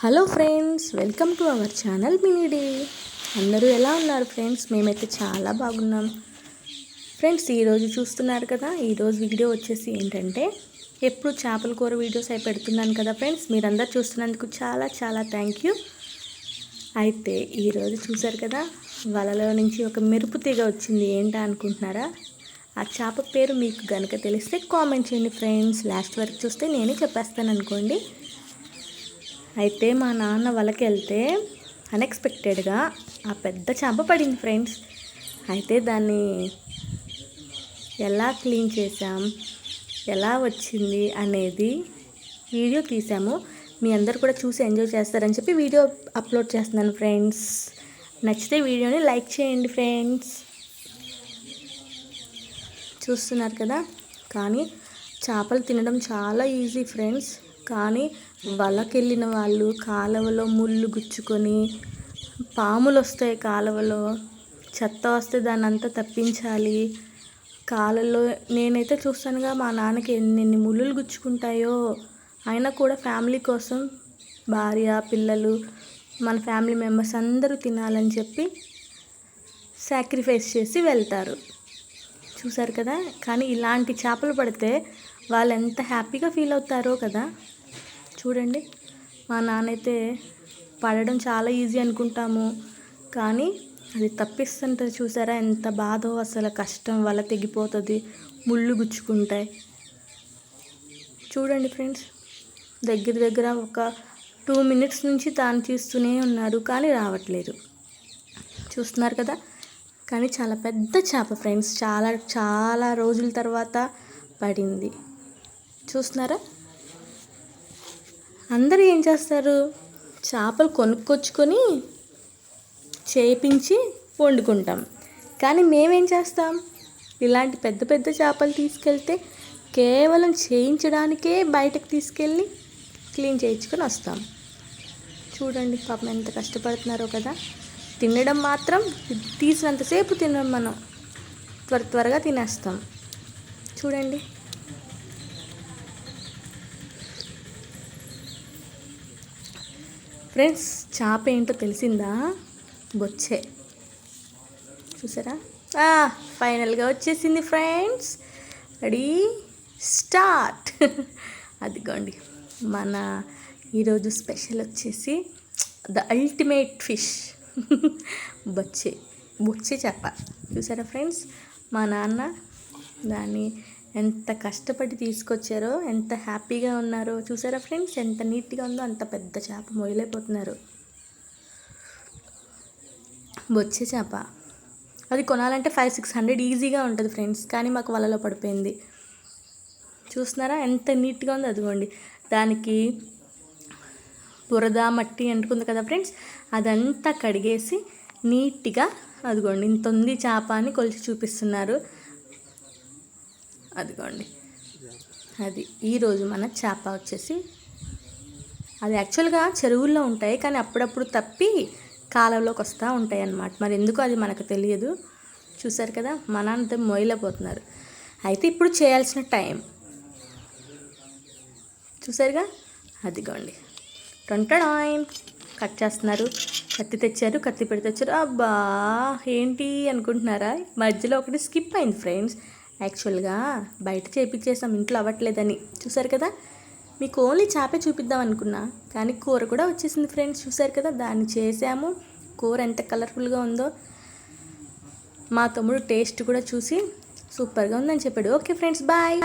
Hello friends welcome to our channel మినీడే అందరూ ఎలా ఉన్నారు ఫ్రెండ్స్? మేమైతే చాలా బాగున్నాం. ఫ్రెండ్స్ ఈరోజు చూస్తున్నారు కదా ఈరోజు వీడియో వచ్చేసి ఏంటంటే ఎప్పుడు చేపల కూర వీడియోస్ అయి పెడుతున్నాను కదా ఫ్రెండ్స్? మీరందరూ చూస్తున్నందుకు చాలా చాలా థ్యాంక్ యూ అయితే ఈరోజు చూసారు కదా వలలో నుంచి ఒక మెరుపు తీగ వచ్చింది. ఏంటా అనుకుంటున్నారా? ఆ చేప పేరు మీకు కనుక తెలిస్తే కామెంట్ చేయండి ఫ్రెండ్స్. లాస్ట్ వరకు చూస్తే నేనే చెప్పేస్తాను అనుకోండి. అయితే మా నాన్న వలకి వెళ్తే అన్ఎక్స్పెక్టెడ్గా ఆ పెద్ద చేప పడింది ఫ్రెండ్స్ అయితే దాన్ని ఎలా క్లీన్ చేసాం ఎలా వచ్చింది అనేది వీడియో తీసాము మీ అందరు కూడా చూసి ఎంజాయ్ చేస్తారని చెప్పి వీడియో అప్లోడ్ చేస్తున్నాను ఫ్రెండ్స్ నచ్చితే వీడియోని లైక్ చేయండి ఫ్రెండ్స్ చూస్తున్నారు కదా? కానీ చేపలు తినడం చాలా ఈజీ ఫ్రెండ్స్ కానీ వలకెళ్ళిన వాళ్ళు కాలువలో ముళ్ళు గుచ్చుకొని పాములు వస్తాయి కాలువలో. చెత్త వస్తే దాన్ని అంతా తప్పించాలి. కాళ్ళలో నేనైతే చూస్తానుగా మా నాన్నకి ఎన్ని ముళ్ళులు గుచ్చుకుంటాయో. అయినా కూడా ఫ్యామిలీ కోసం భార్య పిల్లలు మన ఫ్యామిలీ మెంబర్స్ అందరూ తినాలని చెప్పి సాక్రిఫైస్ చేసి వెళ్తారు. చూసారు కదా? కానీ ఇలాంటి చేపలు పడితే వాళ్ళు ఎంత హ్యాపీగా ఫీల్ అవుతారో కదా. చూడండి మా నాన్నైతే పడడం చాలా ఈజీ అనుకుంటాము. కానీ అది తప్పిస్తుంటే చూసారా ఎంత బాధో అసలు కష్టం వల్ల తెగిపోతుంది ముళ్ళు గుచ్చుకుంటాయి. చూడండి ఫ్రెండ్స్ దగ్గర దగ్గర ఒక టూ మినిట్స్ నుంచి తాను తీస్తూనే ఉన్నారు కానీ రావట్లేదు. చూస్తున్నారు కదా? కానీ చాలా పెద్ద చేప ఫ్రెండ్స్ చాలా చాలా రోజుల తర్వాత పడింది. చూస్తున్నారా? అందరూ ఏం చేస్తారు? చేపలు కొనుక్కొచ్చుకొని చేపించి వండుకుంటాం. కానీ మేమేం చేస్తాం? ఇలాంటి పెద్ద పెద్ద చేపలు తీసుకెళ్తే కేవలం చేయించడానికే బయటకు తీసుకెళ్ళి క్లీన్ చేయించుకొని వస్తాం. చూడండి పాపం ఎంత కష్టపడుతున్నారో కదా. తినడం మాత్రం తీసినంతసేపు తినడం మనం. త్వర త్వరగా తినేస్తాం. చూడండి. ఫ్రెండ్స్ చేప ఏంటో తెలిసిందా? బొచ్చే. చూసారా? ఫైనల్గా వచ్చేసింది ఫ్రెండ్స్. రెడీ? స్టార్ట్. అదిగోండి. మన ఈరోజు స్పెషల్ వచ్చేసి ద అల్టిమేట్ ఫిష్. బొచ్చే. బొచ్చే చేప. చూసారా ఫ్రెండ్స్? మా నాన్న దాన్ని ఎంత కష్టపడి తీసుకొచ్చారో ఎంత హ్యాపీగా ఉన్నారో. చూసారా ఫ్రెండ్స్? ఎంత నీట్గా ఉందో అంత పెద్ద చేప మొయలైపోతున్నారు బొచ్చే చేప. అది కొనాలంటే ఫైవ్ సిక్స్ హండ్రెడ్ ఈజీగా ఉంటుంది ఫ్రెండ్స్ కానీ మాకు వలలో పడిపోయింది. చూస్తున్నారా? ఎంత నీట్గా ఉందో అదిగోండి. దానికి బురద మట్టి అంటుకుంది కదా ఫ్రెండ్స్? అదంతా కడిగేసి నీట్గా అదిగోండి ఇంత ఉంది చేప అని కొలిచి చూపిస్తున్నారు. అదిగోండి. అది ఈరోజు మన చేప వచ్చేసి అది యాక్చువల్గా చెరువుల్లో ఉంటాయి కానీ అప్పుడప్పుడు తప్పి కాలంలోకి వస్తూ ఉంటాయి అన్నమాట. మరి ఎందుకు అది మనకు తెలియదు? చూసారు కదా మన అంత మొయిలపోతున్నారు అయితే ఇప్పుడు చేయాల్సిన టైం. చూసారుగా అదిగోండి. టొంటడాయిన్ కట్ చేస్తున్నారు. కత్తి తెచ్చారు కత్తి పెడి తెచ్చారు అబ్బా ఏంటి అనుకుంటున్నారా? మధ్యలో ఒకటి స్కిప్ అయింది ఫ్రెండ్స్. యాక్చువల్గా బయట చేపించేసాం ఇంట్లో అవ్వట్లేదని. చూసారు కదా? మీకు ఓన్లీ చేపే చూపిద్దాం అనుకున్నా కానీ కూర కూడా వచ్చేసింది ఫ్రెండ్స్. చూసారు కదా? దాన్ని చేసాము. కూర ఎంత కలర్ఫుల్గా ఉందో. మా తమ్ముడు టేస్ట్ కూడా చూసి సూపర్గా ఉందని చెప్పాడు. Okay friends bye.